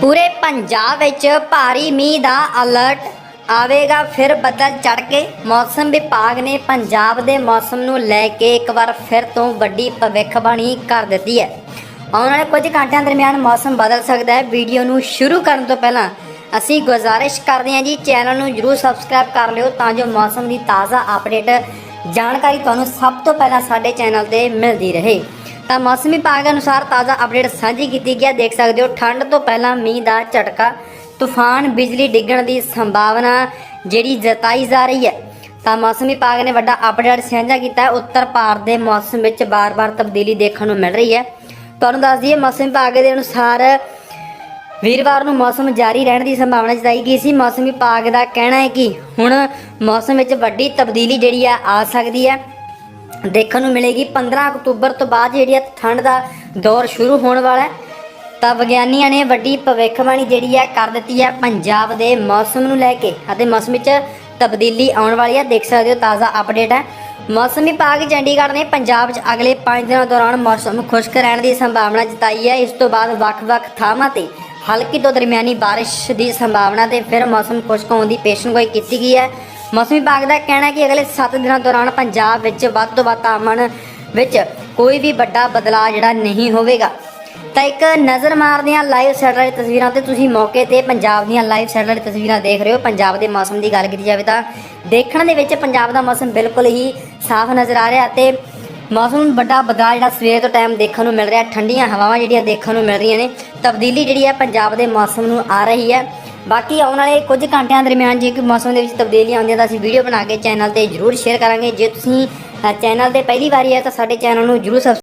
ਪੂਰੇ ਪੰਜਾਬ ਵਿੱਚ ਭਾਰੀ ਮੀਂਹ ਦਾ ਅਲਰਟ ਆਵੇਗਾ, ਫਿਰ ਬੱਦਲ ਚੜ ਕੇ ਮੌਸਮ ਵਿਭਾਗ ਨੇ ਪੰਜਾਬ ਦੇ ਮੌਸਮ ਨੂੰ ਲੈ ਕੇ ਇੱਕ ਵਾਰ ਫਿਰ ਤੋਂ ਵੱਡੀ ਭਵਿੱਖਬਾਣੀ ਕਰ ਦਿੱਤੀ ਹੈ। ਆਉਣ ਵਾਲੇ ਕੁਝ ਘੰਟਿਆਂ ਦਰਮਿਆਨ ਮੌਸਮ ਬਦਲ ਸਕਦਾ ਹੈ। ਵੀਡੀਓ ਨੂੰ ਸ਼ੁਰੂ ਕਰਨ ਤੋਂ ਪਹਿਲਾਂ ਅਸੀਂ ਗੁਜ਼ਾਰਿਸ਼ ਕਰਦੇ ਹਾਂ ਜੀ, ਚੈਨਲ ਨੂੰ ਜਰੂਰ ਸਬਸਕ੍ਰਾਈਬ ਕਰ ਲਿਓ ਤਾਂ ਜੋ ਮੌਸਮ ਦੀ ਤਾਜ਼ਾ ਅਪਡੇਟ ਜਾਣਕਾਰੀ ਤੁਹਾਨੂੰ ਸਭ ਤੋਂ ਪਹਿਲਾਂ ਸਾਡੇ ਚੈਨਲ ਤੇ ਮਿਲਦੀ ਰਹੇ। ਤਾਂ ਮੌਸਮ ਵਿਭਾਗ ਅਨੁਸਾਰ ਤਾਜ਼ਾ ਅਪਡੇਟ ਸਾਂਝੀ ਕੀਤੀ ਗਿਆ। ਦੇਖ ਸਕਦੇ ਹੋ, ਠੰਡ ਤੋਂ ਪਹਿਲਾਂ ਮੀਂਹ ਦਾ ਝਟਕਾ, ਤੂਫਾਨ, ਬਿਜਲੀ ਡਿੱਗਣ ਦੀ ਸੰਭਾਵਨਾ ਜਿਹੜੀ ਜਤਾਈ ਜਾ ਰਹੀ ਹੈ। ਤਾਂ ਮੌਸਮ ਵਿਭਾਗ ਨੇ ਵੱਡਾ ਅਪਡੇਟ ਸਾਂਝਾ ਕੀਤਾ। ਹੈ ਉੱਤਰ ਭਾਰਤ ਦੇ ਮੌਸਮ ਵਿੱਚ ਬਾਰ-ਬਾਰ ਤਬਦੀਲੀ ਦੇਖਣ ਨੂੰ ਮਿਲ ਰਹੀ ਹੈ। ਤੁਹਾਨੂੰ ਦੱਸ ਦਈਏ, ਮੌਸਮ ਵਿਭਾਗ ਦੇ ਅਨੁਸਾਰ ਵੀਰਵਾਰ ਨੂੰ ਮੌਸਮ ਜਾਰੀ ਰਹਿਣ ਦੀ ਸੰਭਾਵਨਾ ਜਤਾਈ ਗਈ ਸੀ। ਮੌਸਮ ਵਿਭਾਗ ਦਾ ਕਹਿਣਾ ਹੈ ਕਿ ਹੁਣ ਮੌਸਮ ਵਿੱਚ ਵੱਡੀ ਤਬਦੀਲੀ ਜਿਹੜੀ ਆ ਆ ਸਕਦੀ ਹੈ। ਦੇਖਣ ਨੂੰ ਮਿਲੇਗੀ। 15 ਅਕਤੂਬਰ ਤੋਂ ਬਾਅਦ ਜਿਹੜੀ ਹੈ ਠੰਡ ਦਾ ਦੌਰ ਸ਼ੁਰੂ ਹੋਣ ਵਾਲਾ ਹੈ। ਤਾਂ ਵਿਗਿਆਨੀਆਂ ਨੇ ਵੱਡੀ ਭਵਿੱਖਬਾਣੀ ਜਿਹੜੀ ਹੈ ਕਰ ਦਿੱਤੀ ਹੈ ਪੰਜਾਬ ਦੇ ਮੌਸਮ ਨੂੰ ਲੈ ਕੇ। ਅਤੇ ਮੌਸਮ ਵਿੱਚ ਤਬਦੀਲੀ ਆਉਣ ਵਾਲੀ ਹੈ ਦੇਖ ਸਕਦੇ ਹੋ ਤਾਜ਼ਾ ਅਪਡੇਟ ਹੈ। ਮੌਸਮ ਵਿਭਾਗ ਚੰਡੀਗੜ੍ਹ ਨੇ ਪੰਜਾਬ 'ਚ ਅਗਲੇ 5 ਦਿਨਾਂ ਦੌਰਾਨ ਮੌਸਮ ਖੁਸ਼ਕ ਰਹਿਣ ਦੀ ਸੰਭਾਵਨਾ ਜਤਾਈ ਹੈ। ਇਸ ਤੋਂ ਬਾਅਦ ਵੱਖ-ਵੱਖ ਥਾਵਾਂ ਤੇ ਹਲਕੀ ਤੋਂ ਦਰਮਿਆਨੀ ਬਾਰਿਸ਼ ਦੀ ਸੰਭਾਵਨਾ ਤੇ ਫਿਰ ਮੌਸਮ ਖੁਸ਼ਕ ਹੋਣ ਦੀ ਪੇਸ਼ਨਗੋਈ ਕੀਤੀ ਗਈ ਹੈ। ਮੌਸਮ ਵਿਭਾਗ ਦਾ ਕਹਿਣਾ ਹੈ ਕਿ ਅਗਲੇ 7 ਦਿਨਾਂ ਦੌਰਾਨ ਪੰਜਾਬ ਵਿੱਚ ਵੱਧ ਤੋਂ ਵੱਧ ਤਾਪਮਾਨ ਵਿੱਚ ਕੋਈ ਵੀ ਵੱਡਾ ਬਦਲਾਅ ਜਿਹੜਾ ਨਹੀਂ ਹੋਵੇਗਾ। ਤਾਂ ਇੱਕ ਨਜ਼ਰ ਮਾਰਦੇ ਹਾਂ ਲਾਈਵ ਸੈਟਲਾਈਟ ਤਸਵੀਰਾਂ ਤੇ ਤੁਸੀਂ ਮੌਕੇ ਤੇ ਪੰਜਾਬ ਦੀਆਂ ਲਾਈਵ ਸੈਟਲਾਈਟ ਤਸਵੀਰਾਂ ਦੇਖ ਰਹੇ ਹੋ। ਪੰਜਾਬ ਦੇ ਮੌਸਮ ਦੀ ਗੱਲ ਕੀਤੀ ਜਾਵੇ ਤਾਂ ਦੇਖਣ ਦੇ ਵਿੱਚ ਪੰਜਾਬ ਦਾ ਮੌਸਮ ਬਿਲਕੁਲ ਹੀ ਸਾਫ਼ ਨਜ਼ਰ ਆ ਰਿਹਾ ਤੇ ਮੌਸਮ ਵੱਡਾ ਬਦਲਾਅ ਜਿਹੜਾ ਸਵੇਰ ਤੋਂ ਟਾਈਮ ਦੇਖਣ ਨੂੰ ਮਿਲ ਰਿਹਾ, ਠੰਡੀਆਂ ਹਵਾਵਾਂ ਜਿਹੜੀਆਂ ਦੇਖਣ ਨੂੰ ਮਿਲ ਰਹੀਆਂ ਨੇ, ਤਬਦੀਲੀ ਜਿਹੜੀ ਹੈ ਪੰਜਾਬ ਦੇ ਮੌਸਮ ਨੂੰ ਆ ਰਹੀ ਹੈ। ਬਾਕੀ ਆਉਣ ਵਾਲੇ ਕੁਝ ਘੰਟਿਆਂ ਦਰਮਿਆਨ ਜੇ ਕੋਈ ਮੌਸਮ ਦੇ ਵਿੱਚ ਤਬਦੀਲੀਆਂ ਆਉਂਦੀਆਂ ਤਾਂ ਅਸੀਂ ਵੀਡੀਓ ਬਣਾ ਕੇ ਚੈਨਲ ਤੇ ਜਰੂਰ ਸ਼ੇਅਰ ਕਰਾਂਗੇ। ਜੇ ਤੁਸੀਂ ਚੈਨਲ ਤੇ ਪਹਿਲੀ ਵਾਰੀ ਹੈ ਤਾਂ ਸਾਡੇ ਚੈਨਲ ਨੂੰ ਜਰੂਰ ਸਬਸਕ੍ਰਾਈਬ